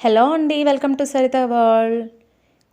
Hello అండి welcome to Saritha world.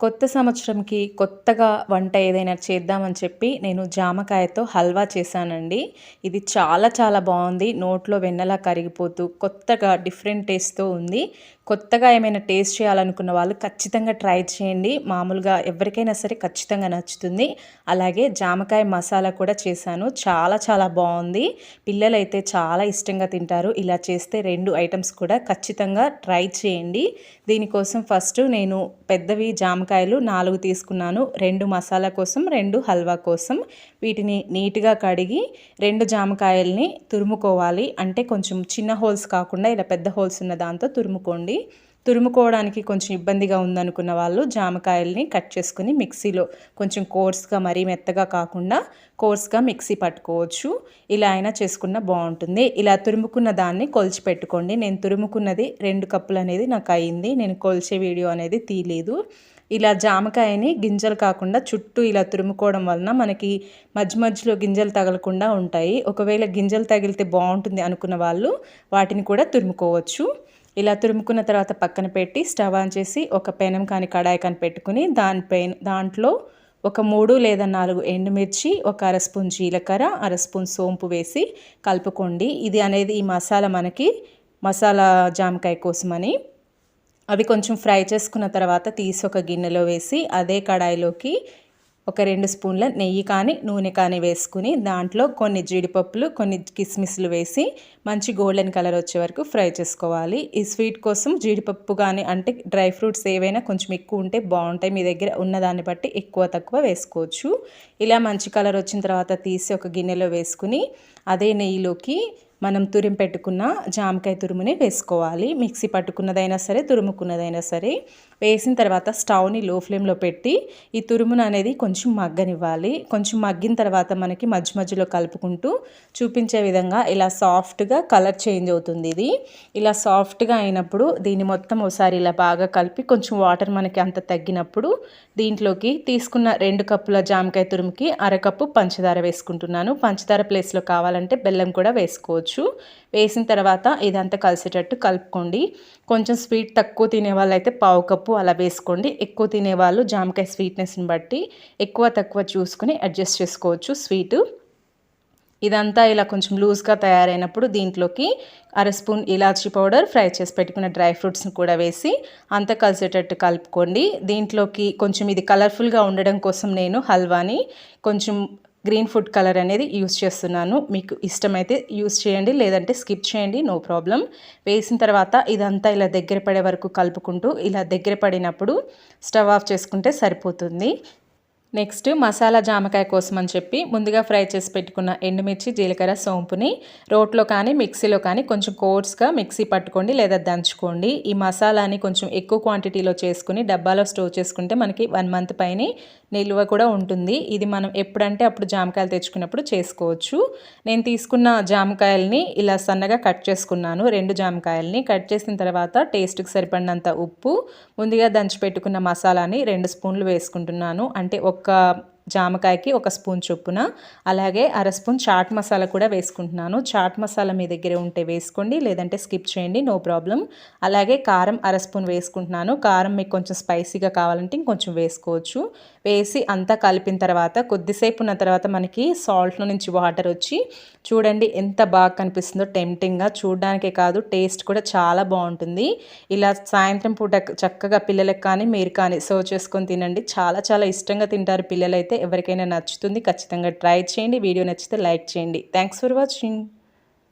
కొత్త సంవత్సరంకి కొత్తగా వంట ఏదైనా చేద్దామని చెప్పి నేను జామకాయతో హల్వా చేశానండి. ఇది చాలా చాలా బాగుంది. నోట్లో వెన్నలా కరిగిపోతూ కొత్తగా డిఫరెంట్ టేస్ట్తో ఉంది. కొత్తగా ఏమైనా టేస్ట్ చేయాలనుకున్న వాళ్ళు ఖచ్చితంగా ట్రై చేయండి. మామూలుగా ఎవరికైనా సరే ఖచ్చితంగా నచ్చుతుంది. అలాగే జామకాయ మసాలా కూడా చేశాను. చాలా చాలా బాగుంది. పిల్లలైతే చాలా ఇష్టంగా తింటారు. ఇలా చేస్తే రెండు ఐటమ్స్ కూడా ఖచ్చితంగా ట్రై చేయండి. దీనికోసం ఫస్ట్ నేను పెద్దవి జామకాయలు నాలుగు తీసుకున్నాను. రెండు మసాలా కోసం రెండు హల్వా కోసం. వీటిని నీట్గా కడిగి రెండు జామకాయల్ని తురుముకోవాలి. అంటే కొంచెం చిన్న హోల్స్ కాకుండా ఇలా పెద్ద హోల్స్ ఉన్న దాంతో తురుముకోండి. తురుముకోవడానికి కొంచెం ఇబ్బందిగా ఉందనుకున్న వాళ్ళు జామకాయల్ని కట్ చేసుకుని మిక్సీలో కొంచెం కోర్స్గా మరీ మెత్తగా కాకుండా కోర్స్గా మిక్సీ పట్టుకోవచ్చు. ఇలా అయినా చేసుకున్న బాగుంటుంది. ఇలా తురుముకున్న దాన్ని కొలిచి పెట్టుకోండి. నేను తురుముకున్నది రెండు కప్పులు అనేది నాకు అయింది. నేను కొలిచే వీడియో అనేది తీయలేదు. ఇలా జామకాయని గింజలు కాకుండా చుట్టూ ఇలా తురుముకోవడం వలన మనకి మధ్య మధ్యలో గింజలు తగలకుండా ఉంటాయి. ఒకవేళ గింజలు తగిలితే బాగుంటుంది అనుకున్న వాళ్ళు వాటిని కూడా తురుముకోవచ్చు. ఇలా తురుముకున్న తర్వాత పక్కన పెట్టి స్టవ్ ఆన్ చేసి ఒక పెనం కానీ కడాయి కానీ పెట్టుకుని దానిపైన దాంట్లో ఒక మూడు లేదా నాలుగు ఎండుమిర్చి ఒక అర స్పూన్ జీలకర్ర అర స్పూన్ సోంపు వేసి కలుపుకోండి. ఇది అనేది ఈ మసాలా మనకి మసాలా జామకాయ కోసమని. అవి కొంచెం ఫ్రై చేసుకున్న తర్వాత తీసి ఒక గిన్నెలో వేసి అదే కడాయిలోకి ఒక రెండు స్పూన్ల నెయ్యి కానీ నూనె కానీ వేసుకుని దాంట్లో కొన్ని జీడిపప్పులు కొన్ని కిస్మిస్లు వేసి మంచి గోల్డెన్ కలర్ వచ్చే వరకు ఫ్రై చేసుకోవాలి. ఈ స్వీట్ కోసం జీడిపప్పు కానీ అంటే డ్రై ఫ్రూట్స్ ఏవైనా కొంచెం ఎక్కువ ఉంటే బాగుంటాయి. మీ దగ్గర ఉన్నదాన్ని బట్టి ఎక్కువ తక్కువ వేసుకోవచ్చు. ఇలా మంచి కలర్ వచ్చిన తర్వాత తీసి ఒక గిన్నెలో వేసుకుని అదే నెయ్యిలోకి మనం తురిం పెట్టుకున్న జామకాయ తురుముని వేసుకోవాలి. మిక్సీ పట్టుకున్నదైనా సరే తురుముకున్నదైనా సరే. వేసిన తర్వాత స్టవ్ని లో ఫ్లేమ్లో పెట్టి ఈ తురుమును అనేది కొంచెం మగ్గనివ్వాలి. కొంచెం మగ్గిన తర్వాత మనకి మధ్య మధ్యలో కలుపుకుంటూ చూపించే విధంగా ఇలా సాఫ్ట్గా కలర్ చేంజ్ అవుతుంది ఇది. ఇలా సాఫ్ట్గా అయినప్పుడు దీన్ని మొత్తం ఒకసారి ఇలా బాగా కలిపి కొంచెం వాటర్ మనకి అంత తగ్గినప్పుడు దీంట్లోకి తీసుకున్న రెండు కప్పుల జామకాయ తురుముకి అరకప్పు పంచదార వేసుకుంటున్నాను. పంచదార ప్లేస్లో కావాలంటే బెల్లం కూడా వేసుకోవచ్చు. వేసిన తర్వాత ఇదంతా కలిసేటట్టు కలుపుకోండి. కొంచెం స్వీట్ తక్కువ తినే వాళ్ళైతే పావు కప్పు అలా వేసుకోండి. ఎక్కువ తినేవాళ్ళు జామకాయ స్వీట్నెస్ని బట్టి ఎక్కువ తక్కువ చూసుకుని అడ్జస్ట్ చేసుకోవచ్చు స్వీటు ఇదంతా ఇలా కొంచెం లూజ్గా తయారైనప్పుడు దీంట్లోకి అర స్పూన్ ఇలాచీ పౌడర్ ఫ్రై చేసి పెట్టుకున్న డ్రై ఫ్రూట్స్ని కూడా వేసి అంతా కలిసేటట్టు కలుపుకోండి. దీంట్లోకి కొంచెం ఇది కలర్ఫుల్గా ఉండడం కోసం నేను హల్వాని కొంచెం గ్రీన్ ఫుడ్ కలర్ అనేది యూస్ చేస్తున్నాను. మీకు ఇష్టమైతే యూస్ చేయండి లేదంటే స్కిప్ చేయండి నో ప్రాబ్లం. వేసిన తర్వాత ఇదంతా ఇలా దగ్గర పడే వరకు కలుపుకుంటూ ఇలా దగ్గర పడినప్పుడు స్టవ్ ఆఫ్ చేసుకుంటే సరిపోతుంది. నెక్స్ట్ మసాలా జామకాయ కోసం అని చెప్పి ముందుగా ఫ్రై చేసి పెట్టుకున్న ఎండుమిర్చి జీలకర్ర సోంపుని రోట్లో కానీ మిక్సీలో కానీ కొంచెం కోర్స్గా మిక్సీ పట్టుకోండి లేదా దంచుకోండి. ఈ మసాలాని కొంచెం ఎక్కువ క్వాంటిటీలో చేసుకుని డబ్బాలో స్టోర్ చేసుకుంటే మనకి వన్ మంత్ పైన నిల్వ కూడా ఉంటుంది. ఇది మనం ఎప్పుడంటే అప్పుడు జామకాయలు తెచ్చుకున్నప్పుడు చేసుకోవచ్చు. నేను తీసుకున్న జామకాయల్ని ఇలా సన్నగా కట్ చేసుకున్నాను. రెండు జామకాయల్ని కట్ చేసిన తర్వాత టేస్ట్కి సరిపడినంత ఉప్పు ముందుగా దంచి పెట్టుకున్న మసాలాని రెండు స్పూన్లు వేసుకుంటున్నాను. అంటే ఒక జామకాయకి ఒక స్పూన్ చొప్పున అలాగే అర స్పూన్ చాట్ మసాలా కూడా వేసుకుంటున్నాను. చాట్ మసాలా మీ దగ్గర ఉంటే వేసుకోండి లేదంటే స్కిప్ చేయండి నో ప్రాబ్లం. అలాగే కారం అర స్పూన్ వేసుకుంటున్నాను. కారం మీకు కొంచెం స్పైసీగా కావాలంటే ఇంకొంచెం వేసుకోవచ్చు. వేసి అంతా కలిపిన తర్వాత కొద్దిసేపు ఉన్న తర్వాత మనకి సాల్ట్లో నుంచి వాటర్ వచ్చి చూడండి ఎంత బాగా కనిపిస్తుందో టెంప్టింగ్గా. చూడడానికే కాదు టేస్ట్ కూడా చాలా బాగుంటుంది. ఇలా సాయంత్రం పూట చక్కగా పిల్లలకు కానీ మీరు కానీ సర్వ్ చేసుకొని తినండి. చాలా చాలా ఇష్టంగా తింటారు పిల్లలైతే. ఎవరికైనా నచ్చుతుంది ఖచ్చితంగా ట్రై చేయండి. వీడియో నచ్చితే లైక్ చేయండి. Thanks for watching